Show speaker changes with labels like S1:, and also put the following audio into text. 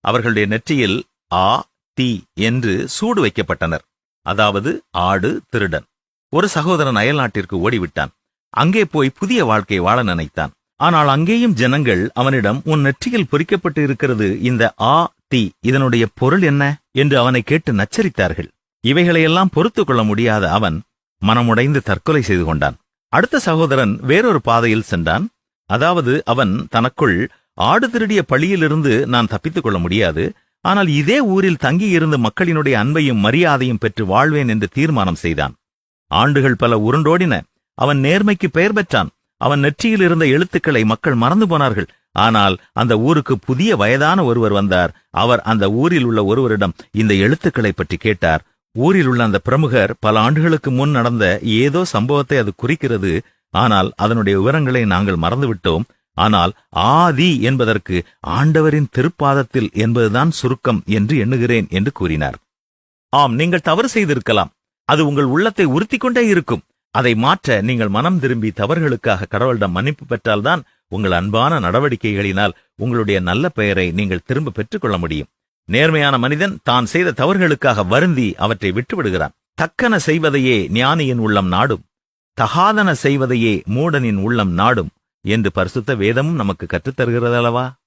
S1: அவர்களுடைய நெற்றியில் ஆ தி என்று சூடு வைக்கப்பட்டனர். அதாவது ஆடு திருடன். ஒரு சகோதரன் அயல்நாட்டிற்கு ஓடிவிட்டான். அங்கே போய் புதிய வாழ்க்கை வாழ நினைத்தான். ஆனால் அங்கேயும் ஜனங்கள் அவனிடம் உன் நெற்றியில் பொறிக்கப்பட்டு இருக்கிறது இந்த ஆ தி இதனுடைய பொருள் என்ன? என்று அவனை கேட்டு நச்சரித்தார்கள். இவைகளையெல்லாம் பொறுத்துக் கொள்ள முடியாத அவன் மனமுடைந்து தற்கொலை செய்து கொண்டான். அடுத்த சகோதரன் வேறொரு பாதையில் சென்றான். அதாவது அவன் தனக்குள் ஆடு திருடிய பழியிலிருந்து நான் தப்பித்துக் கொள்ள முடியாது. ஆனால் இதே ஊரில் தங்கியிருந்து மக்களினுடைய அன்பையும் மரியாதையும் பெற்று வாழ்வேன் என்று தீர்மானம் செய்தான். ஆண்டுகள் பல உருண்டோடின. அவன் நேர்மைக்கு பெயர் பெற்றான். அவன் நெற்றியில் இருந்த எழுத்துக்களை மக்கள் மறந்து போனார்கள். ஆனால் அந்த ஊருக்கு புதிய வயதான ஒருவர் வந்தார். அவர் அந்த ஊரில் உள்ள ஒருவரிடம் இந்த எழுத்துக்களை பற்றி கேட்டார். ஊரில் உள்ள அந்த பிரமுகர் பல ஆண்டுகளுக்கு முன் நடந்த ஏதோ சம்பவத்தை அது குறிக்கிறது. ஆனால் அதனுடைய விவரங்களை நாங்கள் மறந்துவிட்டோம். ஆனால் ஆதி என்பதற்கு ஆண்டவரின் திருப்பாதத்தில் என்பதுதான் சுருக்கம் என்று எண்ணுகிறேன் என்று கூறினார். ஆம் நீங்கள் தவறு செய்திருக்கலாம். அது உங்கள் உள்ளத்தை உறுத்தி கொண்டே இருக்கும். அதை மாற்ற நீங்கள் மனம் திரும்பி தவறுகளுக்காக கடவுளிடம் மன்னிப்பு பெற்றால்தான் உங்கள் அன்பான நடவடிக்கைகளினால் உங்களுடைய நல்ல பெயரை நீங்கள் திரும்ப பெற்றுக்கொள்ள முடியும். நேர்மையான மனிதன் தான் செய்த தவறுகளுக்காக வருந்தி அவற்றை விட்டுவிடுகிறான். தக்கன செய்வதையே ஞானியின் உள்ளம் நாடும். தகாதன செய்வதையே மூடனின் உள்ளம் நாடும். என்று பரிசுத்த வேதமும் நமக்கு கற்றுத்தருகிறதல்லவா?